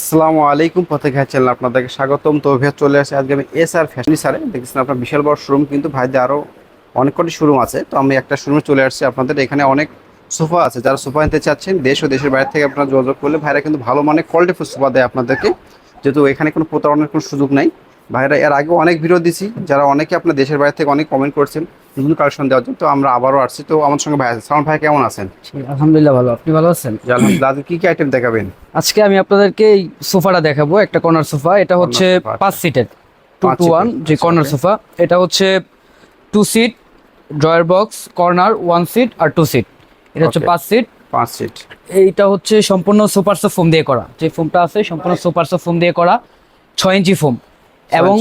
আসসালামু আলাইকুম। পথেঘা চ্যানেল আপনাদেরকে স্বাগতম। তো ভাইয়া চলে আসে আজকে আমি এস আর ফ্যাশন সারে দেখছেন আপনার বিশাল বড় শোরুম কিন্তু ভাইদের আরও অনেক কটি শোরুম আছে। তো আমি একটা শোরুমে চলে আসছি আপনাদের। এখানে অনেক সোফা আছে। যারা সোফা নিতে চাচ্ছেন দেশ ও দেশের বাইরে থেকে আপনারা যোগাযোগ করলে ভাইরা কিন্তু ভালো মানে কোয়ালিটিফুল সোফা দেয় আপনাদেরকে। যেহেতু এখানে কোনো প্রতারণার কোনো সুযোগ নাই। ভাইরা এর আগেও অনেক ভিডিও দিছি। যারা অনেকে আপনার দেশের বাইরে থেকে অনেক কমেন্ট করছেন বিভিন্ন কালেকশন দেওয়ার জন্য। তো আমরা আবারও আসছি। তো আমার সঙ্গে ভাই আছে সালমান ভাই কেমন আছেন? আলহামদুলিল্লাহ ভালো। আপনি ভালো আছেন? আলহামদুলিল্লাহ। আজকে কি কি আইটেম দেখাবেন? আজকে আমি আপনাদেরকে এই সোফাটা দেখাবো একটা কর্নার সোফা। এটা হচ্ছে পাঁচ সিটের টু টু ওয়ান যে আচ্ছা, কর্নার সোফা। এটা হচ্ছে two seat drawer box corner one seat আর টু সিট এটা হচ্ছে পাঁচ সিট পাঁচ সিট এইটা হচ্ছে সম্পূর্ণ সুপারসো ফোম দিয়ে করা। যে ফোমটা আছে সম্পূর্ণ সুপারসো ফোম দিয়ে করা। ছয় ইঞ্চি ফোম এবং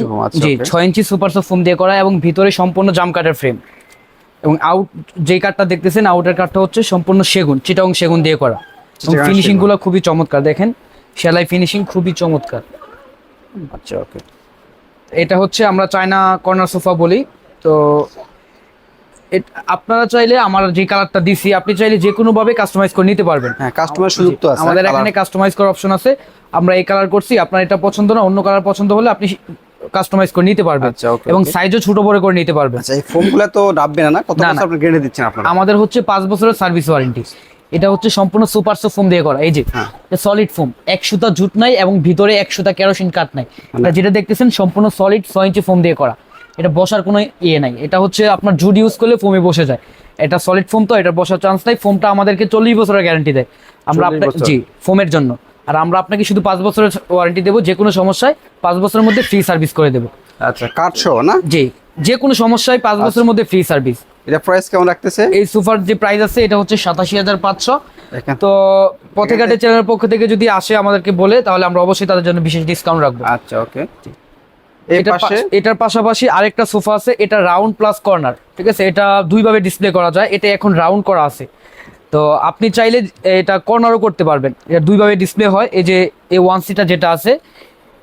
জি ছয় ইঞ্চি সুপারসো ফোম দিয়ে করা এবং ভিতরে সম্পূর্ণ জাম কাঠের ফ্রেম এবং আউট যে কাঠটা দেখতেছেন আউটের কাঠটা হচ্ছে সম্পূর্ণ সেগুন চিটাং সেগুন দিয়ে করা। ফিনিশিংগুলো খুবই চমৎকার দেখেন। সেলাই ফিনিশিং খুবই চমৎকার। আচ্ছা ওকে এটা হচ্ছে আমরা চায়না কর্নার সোফা বলি। তো আপনারা চাইলে আমার যে কালারটা দিছি আপনি চাইলে যে কোনো ভাবে কাস্টমাইজ করে নিতে পারবেন। হ্যাঁ কাস্টমার সুযোগ তো আছে আমাদের এখানে কাস্টমাইজ করার অপশন আছে। আমরা এই কালার করছি আপনার এটা পছন্দ না অন্য কালার পছন্দ হলে আপনি কাস্টমাইজ করে নিতে পারবেন আচ্ছা, এবং সাইজও ছোট বড় করে নিতে পারবেন আচ্ছা এই ফোমগুলো তো ডাববে না না? কত বছর আপনি গ্যারান্টি দিচ্ছেন আপনারা? আমাদের হচ্ছে পাঁচ বছরের সার্ভিস ওয়ারেন্টি এটা হচ্ছে সম্পূর্ণ সুপার ফোম দিয়ে করা। এই যে হ্যাঁ। সলিড ফোম এক সুতা জুট নাই এবং ভিতরে এক সুতা কেরোসিন কাঠ নাই। মানে এটা যেটা দেখতেছেন সম্পূর্ণ সলিড ছয় ইঞ্চি ফোম দিয়ে করা। এটা বসার কোনো ইয়ে নাই। এটা হচ্ছে আপনার জুট ইউজ করলে ফোমে বসে যায়। এটা সলিড ফোম তো এটা বসার চান্স নাই। ফোমটা আমাদেরকে চল্লিশ বছরের গ্যারান্টি দেয়। আমরা 40 আপনার জি ফোমের জন্য। আর আমরা আপনাকে শুধু পাঁচ বছরের ওয়ারেন্টি দেবো যে কোনো সমস্যায় পাঁচ বছরের মধ্যে ফ্রি সার্ভিস করে দেবো। আচ্ছা কাঠ সহ না? জি যে কোনো সমস্যায় পাঁচ বছরের মধ্যে ফ্রি সার্ভিস এটা প্রাইস কেমন রাখতেছে? এই সোফার যে প্রাইস আছে এটা হচ্ছে সাতাশি হাজার পাঁচশো। তো পথেঘাটে চ্যানেলের পক্ষ থেকে যদি আসে আমাদেরকে বলে তাহলে আমরা অবশ্যই তাদের জন্য বিশেষ ডিসকাউন্ট রাখব। আচ্ছা ওকে এটার পাশাপাশি আরেকটা সোফা আছে এটা রাউন্ড প্লাস কর্নার ঠিক আছে? এটা দুইভাবে ডিসপ্লে করা যায় এটা এখন রাউন্ড করা আছে। তো আপনি চাইলে এটা কর্নারও করতে পারবেন। এটা দুইভাবে ডিসপ্লে হয়। এই যে এই ওয়ান সিটটা যেটা আছে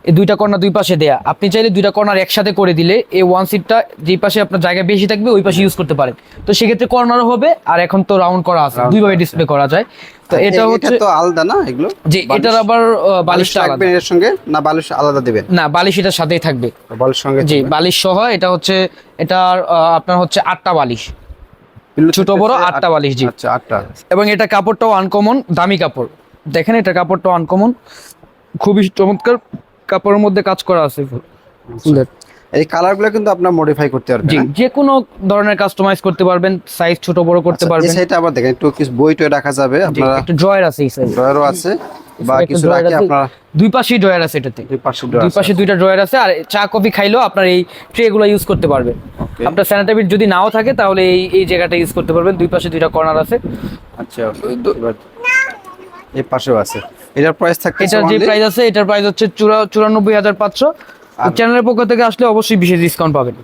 এই দুইটা কর্নার দুই পাশে দেয়া। আপনি চাইলে দুইটা কর্নার একসাথে করে দিলে এই ওয়ান সিটটা যেই পাশে আপনার জায়গা বেশি থাকবে ওই পাশে ইউজ করতে পারেন। তো সেক্ষেত্রে কর্নারও হবে আর এখন তো রাউন্ড করা আছে। দুইভাবে ডিসপ্লে করা যায়। তো এটা হচ্ছে তো আলাদা না এগুলো? বালিশ- এটার আবার বালিশটা আলাদা। রাখবেন এর সঙ্গে না বালিশ আলাদা দিবেন? না বালিশ এটার সাথেই থাকবে। বালিশ সঙ্গে জি বালিশ সহ এটা হচ্ছে এটার আপনার হচ্ছে আটটা বালিশ। ছোট বড় আটটা আট- বালিশ, জি। আচ্ছা আটটা। এবং এটা কাপড়টাও আনকমন দামি কাপড়। দেখেন এটা কাপড়টাও আনকমন খুবই চমৎকার কাপড়ের মধ্যে কাজ করা আছে ফুলের। এই কালারগুলো কিন্তু আপনার মডিফাই করতে পারবেন জি যে কোনো ধরনের কাস্টমাইজ করতে পারবেন সাইজ ছোট বড় করতে আচ্ছা, এই পারবেন। সাইডটা আবার দেখেন একটু কিছু বই টই রাখা যাবে আপনারা একটা ড্রয়ার আছে এই সাইজে ড্রয়ারও আছে বা কিছু রাখি আপনারা দুই পাশেই ড্রয়ার আছে এটাতে। দুই পাশে দুই পাশে দুইটা ড্রয়ার আছে আর চা কফি খাইলেও আপনার এই ট্রে গুলো ইউজ করতে পারবেন. আপনার স্যানিটাইজার যদি নাও থাকে তাহলে এই এই জায়গাটা ইউজ করতে পারবেন। দুই পাশে দুইটা কর্নার আছে। আচ্ছা এই পাশেও আছে। এটার প্রাইস থাকে এটার যে প্রাইস আছে এটার প্রাইস হচ্ছে চুরা- চুরানব্বই হাজার পাঁচশো। চ্যানেলের পক্ষ থেকে আসলে অবশ্যই বিশেষ ডিসকাউন্ট পাবেন।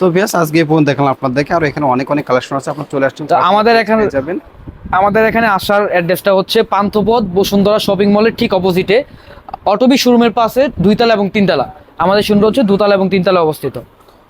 তো বিয়াস আজকে ফোন দেখলাম আপনাদেরকে। আর এখানে অনেক অনেক কালেকশন আছে। আপনারা চলে আসছেন তো আমাদের এখানে- যাবেন। আমাদের এখানে আসার অ্যাড্রেসটা হচ্ছে পান্থপথ বসুন্ধরা শপিং মলের ঠিক অপোজিটে অটোবি শোরুমের পাশে দুইতলা এবং তিনতলা। আমাদের শুনতে হচ্ছে দুতলা এবং তিনতলা অবস্থিত।